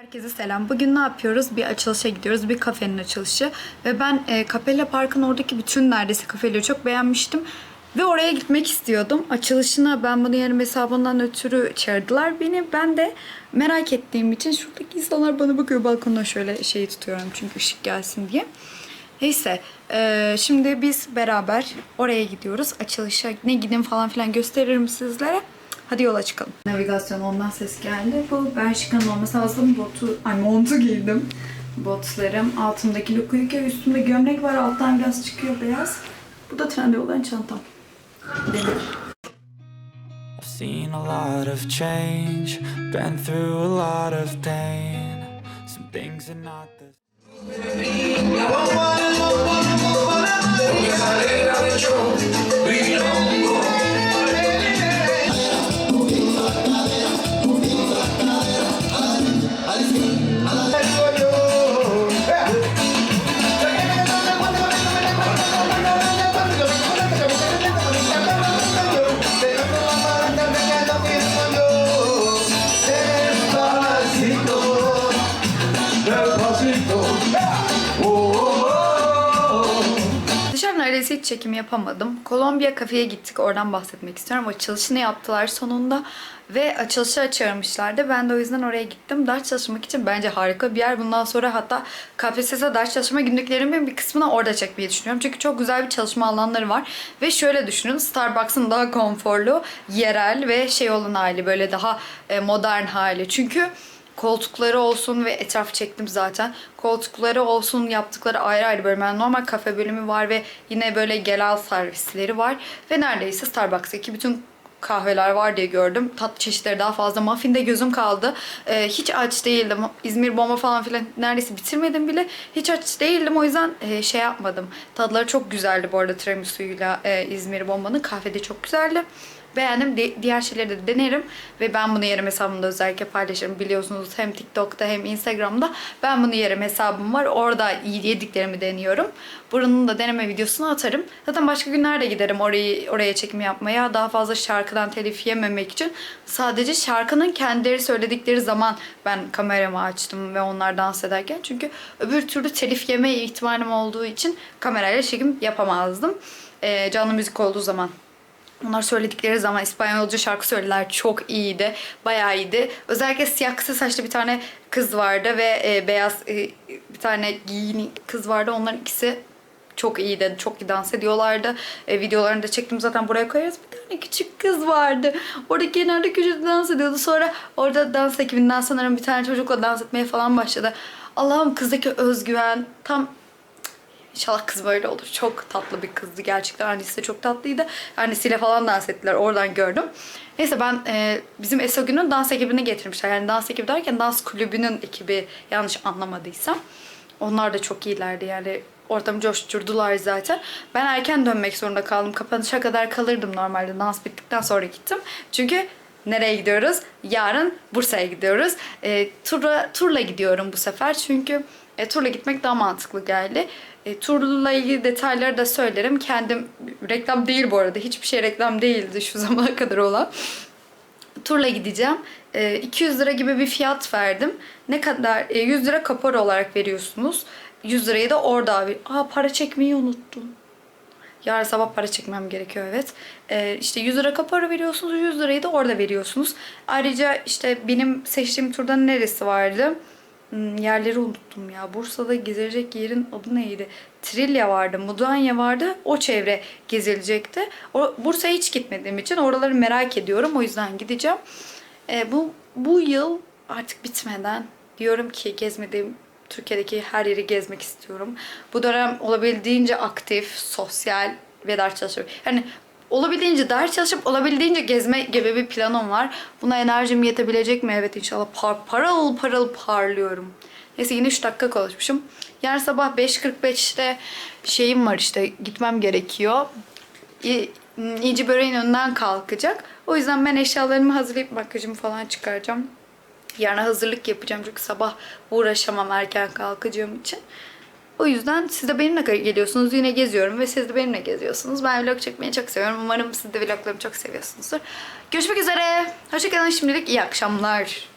Herkese selam. Bugün ne yapıyoruz? Bir açılışa gidiyoruz. Bir kafenin açılışı. Ve ben e, Capella Park'ın oradaki bütün neredeyse kafeleri çok beğenmiştim. Ve oraya gitmek istiyordum. Açılışına ben bunu yarım hesabından ötürü çağırdılar beni. Ben de merak ettiğim için şuradaki insanlar bana bakıyor. Balkonda şöyle şeyi tutuyorum çünkü ışık gelsin diye. Neyse. e, şimdi biz beraber oraya gidiyoruz. Açılışa ne gidin falan filan gösteririm sizlere. Hadi yola çıkalım. Navigasyon ondan ses geldi. Bu Bershka'nın olması lazım. Botu, ay montu giydim. Botlarım. Altımdaki Lukuyuke. Üstümde gömlek var. Alttan biraz çıkıyor beyaz. Bu da Trendyol'dan çantam. Benim. I've seen a lot of change, been through a lot of pain. Some things are not the Dışarı neredeyse hiç çekim yapamadım. Kolombiya kafeye gittik. Oradan bahsetmek istiyorum. Açılışını yaptılar sonunda. Ve açılışa çağırmışlardı. Ben de o yüzden oraya gittim. Ders çalışmak için bence harika bir yer. Bundan sonra hatta KPSS ders çalışma günlüklerimin bir kısmını orada çekmeyi düşünüyorum. Çünkü çok güzel bir çalışma alanları var. Ve şöyle düşünün. Starbucks'ın daha konforlu, yerel ve şey olan hali. Böyle daha e, modern hali. Çünkü koltukları olsun ve etraf çektim zaten. Koltukları olsun yaptıkları ayrı ayrı bölüm. Yani normal kafe bölümü var ve yine böyle genel servisleri var. Ve neredeyse Starbucks'taki bütün kahveler var diye gördüm. Tatlı çeşitleri daha fazla. Muffin'de gözüm kaldı. Ee, hiç aç değildim. İzmir bomba falan filan neredeyse bitirmedim bile. Hiç aç değildim. O yüzden e, şey yapmadım. Tadları çok güzeldi bu arada tiramisu'yla e, İzmir bombanın. Kahve de çok güzeldi. Beğendim. Di- diğer şeyleri de denerim. Ve ben bunu yerim hesabımda özellikle paylaşırım. Biliyorsunuz hem TikTok'ta hem Instagram'da. Ben bunu yerim hesabım var. Orada yediklerimi deniyorum. Buranın da deneme videosunu atarım. Zaten başka günlerde giderim orayı oraya çekim yapmaya. Daha fazla şarkıdan telif yememek için. Sadece şarkının kendileri söyledikleri zaman ben kameramı açtım ve onlar dans ederken. Çünkü öbür türlü telif yeme ihtimalim olduğu için kamerayla çekim yapamazdım. Ee, canlı müzik olduğu zaman onlar söyledikleri zaman İspanyolca şarkı söylediler. Çok iyiydi. Bayağı iyiydi. Özellikle siyah kısa saçlı bir tane kız vardı ve e, beyaz e, bir tane giyini kız vardı. Onların ikisi çok iyiydi. Çok iyi dans ediyorlardı. E, videolarını da çektim zaten buraya koyarız. Bir tane küçük kız vardı. Orada kenarda köşede dans ediyordu. Sonra orada dans ekibinden sanırım bir tane çocukla dans etmeye falan başladı. Allah'ım kızdaki özgüven tam İnşallah kız böyle olur. Çok tatlı bir kızdı gerçekten. Annesi de çok tatlıydı. Annesiyle falan dans ettiler. Oradan gördüm. Neyse ben e, bizim Esogün'ün dans ekibini getirmişler. Yani dans ekibi derken dans kulübünün ekibi yanlış anlamadıysam. Onlar da çok iyilerdi yani. Ortamı coşturdular zaten. Ben erken dönmek zorunda kaldım. Kapanışa kadar kalırdım normalde. Dans bittikten sonra gittim. Çünkü nereye gidiyoruz? Yarın Bursa'ya gidiyoruz. E, turla, turla gidiyorum bu sefer. Çünkü e, turla gitmek daha mantıklı geldi. E, turla ilgili detayları da söylerim. Kendim reklam değil bu arada. Hiçbir şey reklam değildi şu zamana kadar olan. Turla gideceğim. E, 200 lira gibi bir fiyat verdim. Ne kadar? E, 100 lira kapora olarak veriyorsunuz. 100 lirayı da orada ver. Aa para çekmeyi unuttum. Yarın sabah para çekmem gerekiyor evet. Ee, işte 100 lira kapora veriyorsunuz. 100 lirayı da orada veriyorsunuz. Ayrıca işte benim seçtiğim turda neresi vardı? Hmm, yerleri unuttum ya. Bursa'da gezilecek yerin adı neydi? Trilya vardı, Mudanya vardı. O çevre gezilecekti. Bursa'ya hiç gitmediğim için oraları merak ediyorum. O yüzden gideceğim. Ee, bu, bu yıl artık bitmeden diyorum ki gezmediğim Türkiye'deki her yeri gezmek istiyorum. Bu dönem olabildiğince aktif, sosyal ve ders çalışıyorum. Yani olabildiğince ders çalışıp olabildiğince gezme gibi bir planım var. Buna enerjim yetebilecek mi? Evet inşallah par parıl parıl parlıyorum. Neyse yine 3 dakika konuşmuşum. Yarın sabah 5.45'te şeyim var işte gitmem gerekiyor. İnci böreğin önünden kalkacak. O yüzden ben eşyalarımı hazırlayıp makyajımı falan çıkaracağım. Yarına hazırlık yapacağım çünkü sabah uğraşamam erken kalkacağım için. O yüzden siz de benimle geliyorsunuz. Yine geziyorum ve siz de benimle geziyorsunuz. Ben vlog çekmeyi çok seviyorum. Umarım siz de vloglarımı çok seviyorsunuzdur. Görüşmek üzere. Hoşçakalın şimdilik iyi akşamlar.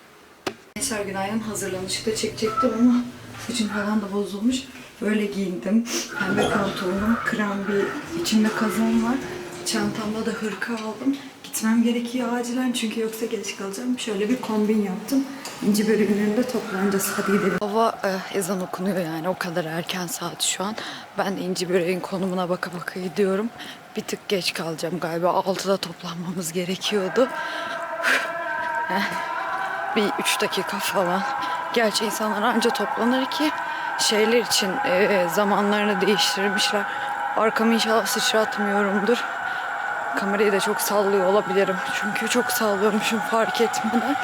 Gençler günaydın. Hazırlanışta çekecektim ama saçım falan da bozulmuş. Böyle giyindim. Pembe pantolonum, krem bir içinde kazan var. Çantamda da hırka aldım. Gitmem gerekiyor acilen çünkü yoksa geç kalacağım. Şöyle bir kombin yaptım. İnci bölümlerinde toplanacağız. Hadi gidelim. Hava e, ezan okunuyor yani o kadar erken saat şu an. Ben de İnci Böreğin konumuna baka baka gidiyorum. Bir tık geç kalacağım galiba. 6'da toplanmamız gerekiyordu. bir üç dakika falan. Gerçi insanlar anca toplanır ki şeyler için e, zamanlarını değiştirmişler. Arkamı inşallah sıçratmıyorumdur. Kamerayı da çok sallıyor olabilirim. Çünkü çok sallıyormuşum fark etmeden.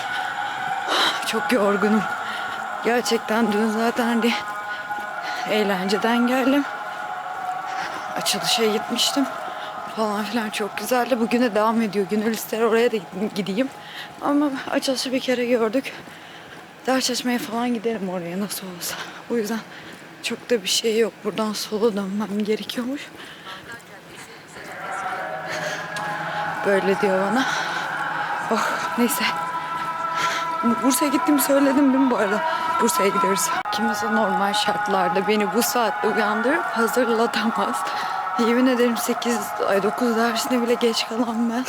Çok yorgunum. Gerçekten dün zaten hani eğlenceden geldim. Açılışa gitmiştim falan filan çok güzeldi. Bugüne devam ediyor. Gönül ister oraya da gideyim. Ama açılışı bir kere gördük. Ders çalışmaya falan giderim oraya nasıl olsa. O yüzden çok da bir şey yok. Buradan sola dönmem gerekiyormuş. Böyle diyor bana. Oh neyse. Bursa'ya gittiğimi söyledim değil mi bu arada? Bursa'ya gidiyoruz. Kimse normal şartlarda beni bu saatte uyandırıp hazırlatamaz. Yemin ederim 8 ay 9 dersine bile geç kalan ben.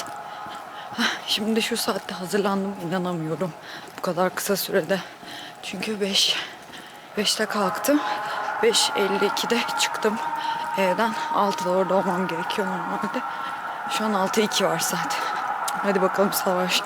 Şimdi şu saatte hazırlandım inanamıyorum. Bu kadar kısa sürede. Çünkü 5 5'te kalktım. 5.52'de çıktım evden. 6'da orada olmam gerekiyor normalde. Şu an 6.02 var saat. Hadi bakalım savaş.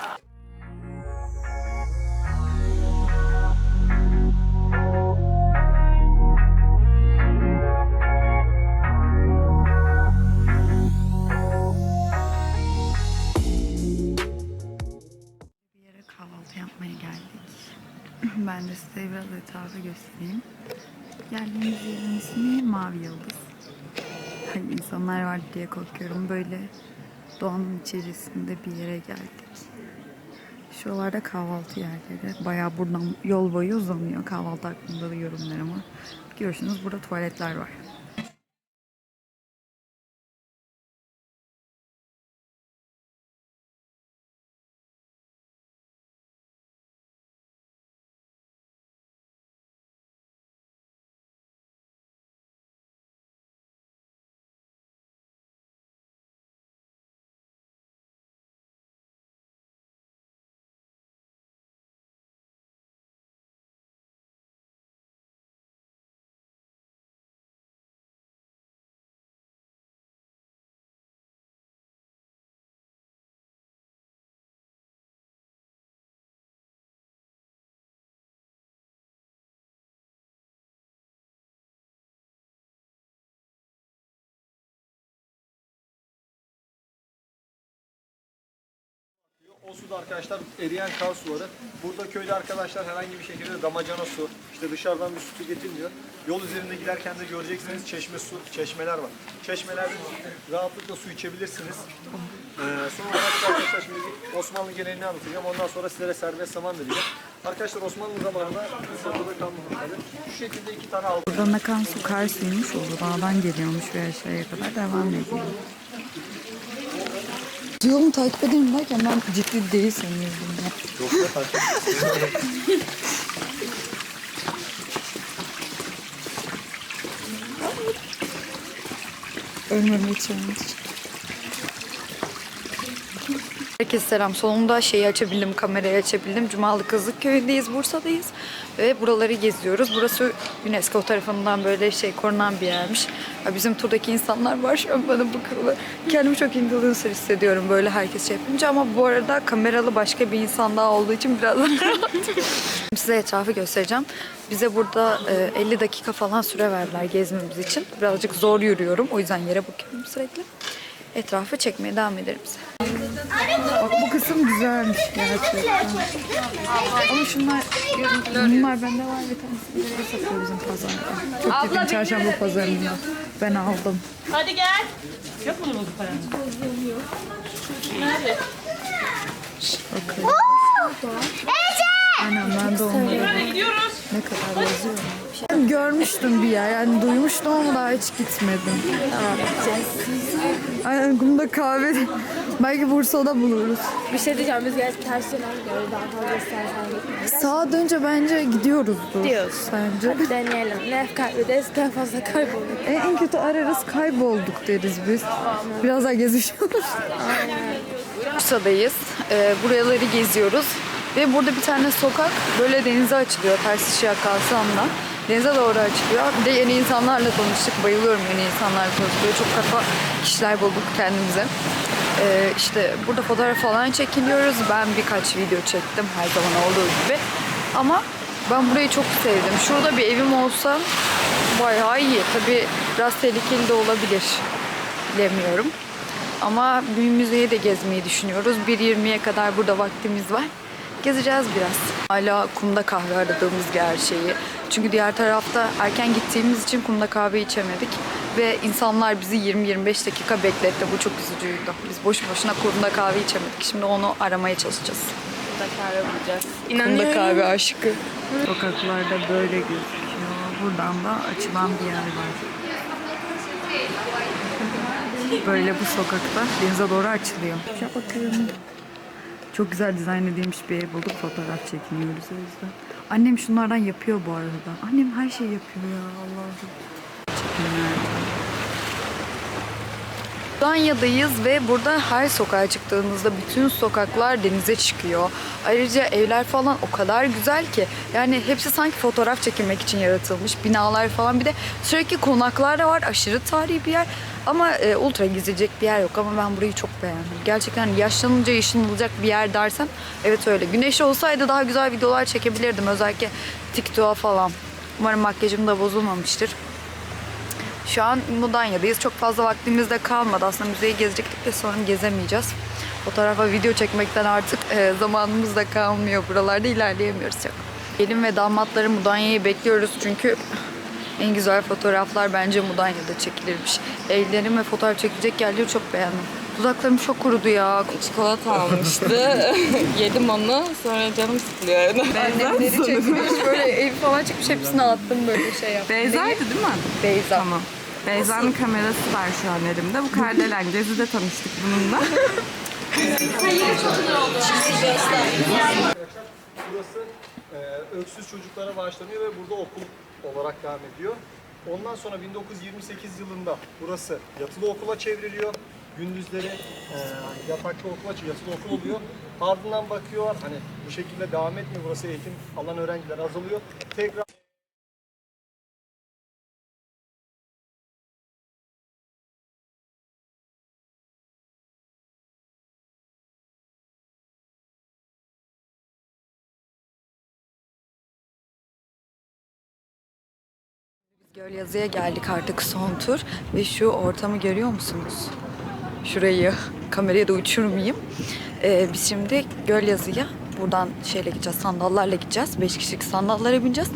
İnsanlar var diye korkuyorum. Böyle doğanın içerisinde bir yere geldik. Şuralarda kahvaltı yerleri. Bayağı buradan yol boyu uzanıyor. Kahvaltı hakkında da yorumlarımı. Görüyorsunuz burada tuvaletler var. O suda arkadaşlar eriyen kar suları. Burada köyde arkadaşlar herhangi bir şekilde damacana su, işte dışarıdan bir su getirmiyor. Yol üzerinde giderken de göreceksiniz çeşme su, çeşmeler var. Çeşmelerde rahatlıkla su içebilirsiniz. Ee, son olarak da arkadaşlar şimdi Osmanlı geleneğini anlatacağım. Ondan sonra sizlere serbest zaman vereceğim. Arkadaşlar Osmanlı zamanında Sırada kalmadı. Şu şekilde iki tane altın Buradan akan su kar suymuş. Uludağ'dan geliyormuş ve aşağıya kadar devam ediyor. Yolumu takip edelim derken ben ciddi değil sanıyordum ya. Ölmemi challenge. Herkese selam. Sonunda şeyi açabildim, kamerayı açabildim. Cumalı Kızlık Köyü'ndeyiz, Bursa'dayız. Ve buraları geziyoruz. Burası UNESCO tarafından böyle şey korunan bir yermiş. Bizim turdaki insanlar var şu an bana bakıyorlar. Kendimi çok influencer hissediyorum böyle herkes şey yapınca. Ama bu arada kameralı başka bir insan daha olduğu için biraz Size etrafı göstereceğim. Bize burada e, 50 dakika falan süre verdiler gezmemiz için. Birazcık zor yürüyorum. O yüzden yere bakıyorum sürekli. Etrafı çekmeye devam ederim size. Bak bu kısım güzelmiş gerçekten. Ama şunlar, bunlar bende var bir tanesi satıyor bizim pazarda. Çok yakın çarşamba pazarında. Ben aldım. Hadi gel. Yok mu bozuk paranın? Bakın. Aynen ben de onları gidiyoruz. ne kadar yazıyor. Ben görmüştüm bir yer yani duymuştum ama daha hiç gitmedim. Aynen bunda kahve Belki Bursa'da buluruz. Bir şey diyeceğim biz gerçi ters gidiyoruz. Daha fazla istersen gitmeyiz. Sağa dönünce bence gidiyoruzdur. Gidiyoruz. Bence. Hadi deneyelim. Ne kaybederiz daha fazla kayboluruz. E, en kötü ararız kaybolduk deriz biz. Biraz daha gezişiyoruz. Bursa'dayız. Ee, buraları geziyoruz. Ve burada bir tane sokak böyle denize açılıyor. Ters ışığa kalsam Denize doğru açılıyor. Bir de yeni insanlarla tanıştık. Bayılıyorum yeni insanlarla tanıştık. Çok kafa kişiler bulduk kendimize. Ee, işte burada fotoğraf falan çekiliyoruz. Ben birkaç video çektim her zaman olduğu gibi. Ama ben burayı çok sevdim. Şurada bir evim olsa bayağı iyi. Tabii biraz tehlikeli de olabilir. Bilemiyorum. Ama bir müzeyi de gezmeyi düşünüyoruz. 1.20'ye kadar burada vaktimiz var. Gezeceğiz biraz. Hala kumda kahve aradığımız gerçeği. Çünkü diğer tarafta erken gittiğimiz için kumda kahve içemedik. Ve insanlar bizi 20-25 dakika bekletti. Bu çok üzücüydü. Biz boş boşuna kumda kahve içemedik. Şimdi onu aramaya çalışacağız. Kumda kahve aşkı. Sokaklarda böyle gözüküyor. Buradan da açılan bir yer var. Böyle bu sokakta denize doğru açılıyor. Ya bakın. Çok güzel dizayn edilmiş bir ev bulduk. Fotoğraf çekiniyoruz o yüzden. Annem şunlardan yapıyor bu arada. Annem her şeyi yapıyor ya Allah'ım. Çekimler. Danya'dayız ve burada her sokağa çıktığınızda bütün sokaklar denize çıkıyor. Ayrıca evler falan o kadar güzel ki yani hepsi sanki fotoğraf çekilmek için yaratılmış. Binalar falan bir de sürekli konaklar da var. Aşırı tarihi bir yer. Ama e, ultra gezilecek bir yer yok ama ben burayı çok beğendim. Gerçekten yaşlanınca yaşanılacak bir yer dersen evet öyle. Güneş olsaydı daha güzel videolar çekebilirdim. Özellikle TikTok'a falan. Umarım makyajım da bozulmamıştır. Şu an Mudanya'dayız. Çok fazla vaktimiz de kalmadı. Aslında müzeyi gezecektik de sonra gezemeyeceğiz. Fotoğrafa video çekmekten artık e, zamanımız da kalmıyor. Buralarda ilerleyemiyoruz çok. Gelin ve damatları Mudanya'yı bekliyoruz çünkü en güzel fotoğraflar bence Mudanya'da çekilirmiş. Evlerim ve fotoğraf çekilecek yerleri çok beğendim. Dudaklarım çok kurudu ya. çikolata almıştı. Yedim onu. Sonra canım sıkılıyor. Annemleri çekmiş. Böyle ev falan çıkmış. Hepsini attım böyle şey yaptım. Beyza'ydı değil mi? Beyza. Tamam. Beyza'nın kamerası var şu an elimde. Bu Kardelen. Gezi'de tanıştık bununla. Burası e, öksüz çocuklara bağışlanıyor ve burada okul olarak devam ediyor. Ondan sonra 1928 yılında burası yatılı okula çevriliyor. Gündüzleri e, yataklı okula, yatılı okul oluyor. Ardından bakıyorlar hani bu şekilde devam etmiyor. Burası eğitim alan öğrenciler azalıyor. Tekrar Gölyazı'ya geldik artık son tur ve şu ortamı görüyor musunuz? Şurayı kameraya da uçurmayayım. Ee, biz şimdi Gölyazı'ya buradan şeyle gideceğiz, sandallarla gideceğiz. Beş kişilik sandallara bineceğiz.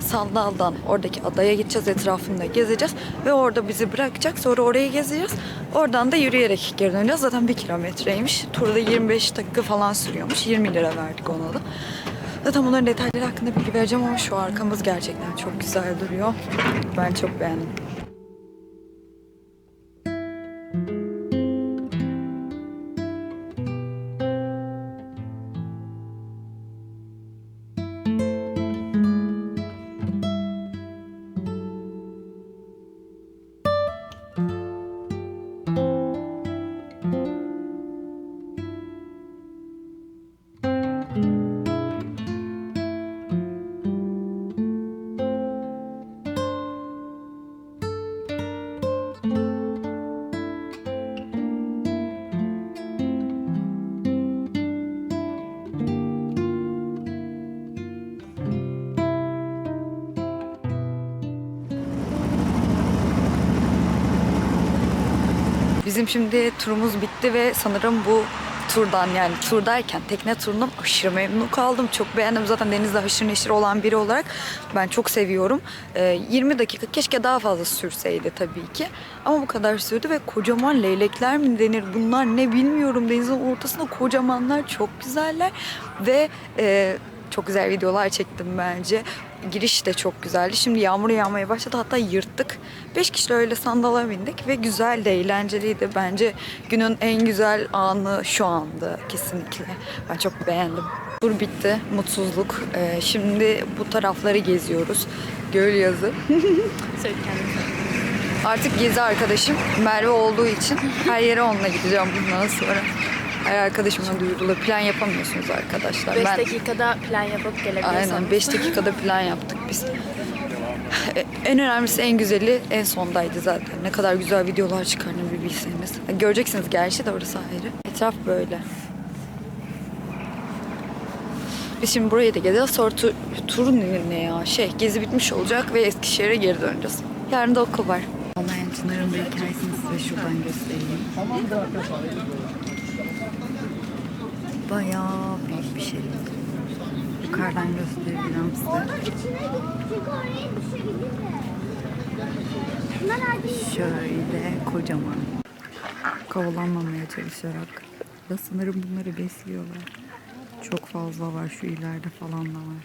Sandaldan oradaki adaya gideceğiz, etrafında gezeceğiz. Ve orada bizi bırakacak, sonra orayı gezeceğiz. Oradan da yürüyerek geri döneceğiz. Zaten bir kilometreymiş. Turda 25 dakika falan sürüyormuş. 20 lira verdik ona da. Zaten bunların detayları hakkında bilgi vereceğim ama şu arkamız gerçekten çok güzel duruyor. Ben çok beğendim. Bizim şimdi turumuz bitti ve sanırım bu turdan yani turdayken tekne turundan aşırı memnun kaldım. Çok beğendim. Zaten denizde haşır neşir olan biri olarak ben çok seviyorum. Ee, 20 dakika keşke daha fazla sürseydi tabii ki. Ama bu kadar sürdü ve kocaman leylekler mi denir bunlar ne bilmiyorum. Denizin ortasında kocamanlar çok güzeller ve e, çok güzel videolar çektim bence. Giriş de çok güzeldi. Şimdi yağmur yağmaya başladı. Hatta yırttık. Beş kişi öyle sandala bindik ve güzeldi, eğlenceliydi. Bence günün en güzel anı şu andı kesinlikle. Ben çok beğendim. Tur bitti. Mutsuzluk. Ee, şimdi bu tarafları geziyoruz. Göl yazı. Söyle. Artık gezi arkadaşım Merve olduğu için her yere onunla gideceğim bundan sonra. Arkadaşıma duyurulur. Plan yapamıyorsunuz arkadaşlar. 5 Ben- dakikada plan yapıp gelebilirsiniz. Aynen 5 dakikada plan yaptık biz. En önemlisi en güzeli en sondaydı zaten. Ne kadar güzel videolar çıkardığını bir bilseniz. Göreceksiniz gerçi de orası ayrı. Etraf böyle. Biz şimdi burayı da gezeceğiz. Sonra tu, turun ne ya? Şey gezi bitmiş olacak ve Eskişehir'e geri döneceğiz. Yarın da okul var. Olmayan Çınar'ın da hikayesini size şuradan göstereyim. Bayağı büyük bir şey. Yukarıdan göstereceğim size. Şöyle kocaman. Kovalanmamaya çalışarak. Da sanırım bunları besliyorlar. Çok fazla var şu ileride falan da var.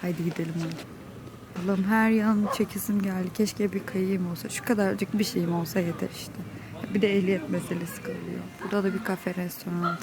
Haydi gidelim hadi. Allah'ım her yan çekisim geldi. Keşke bir kayığım olsa. Şu kadarcık bir şeyim olsa yeter işte. Bir de ehliyet meselesi kalıyor. Burada da bir kafe restoran var.